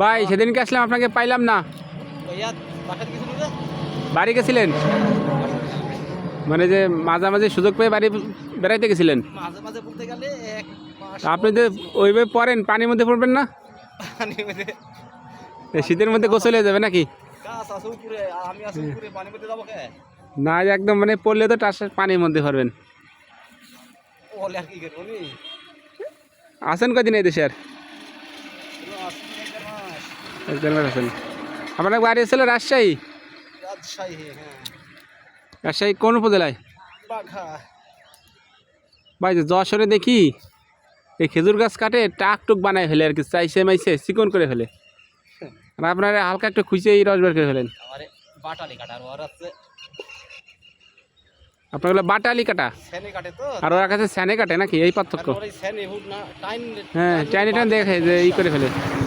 ভাই সেদিনকে আসলাম আপনাকে পাইলাম না। বাড়ি গেছিলেন? মানে যে মাঝামাঝি সুযোগ পেয়ে বাড়ি বেড়াইতে গেছিলেন? আপনি যে ওইভাবে পড়েন পানির মধ্যে পড়বেন না? শীতের মধ্যে গোসল হয়ে যাবে নাকি? না একদম মানে পড়লে তো টাস পানির মধ্যে পড়বেন আসেন কদিন এই দেশে আর? আছেন। আপনার বাড়ি ছিল রাজশাহী? রাজশাহী হ্যাঁ। কোন উপজেলায়? ভাই যে যশোরে দেখি। এই খেজুর গাছ কাটে টাক টুক বানায় ফেলে আর কি চাইছে মাইছে চিকন করে ফেলে। আর আপনারা হালকা একটু খুঁজে এই রস বের করে ফেলেন। আপনার বাটালি কাটা? আর ওর কাছে স্যানে কাটে নাকি? এই পার্থক্য। হ্যাঁ চাইনি টাইম দেখে যে ই করে ফেলে।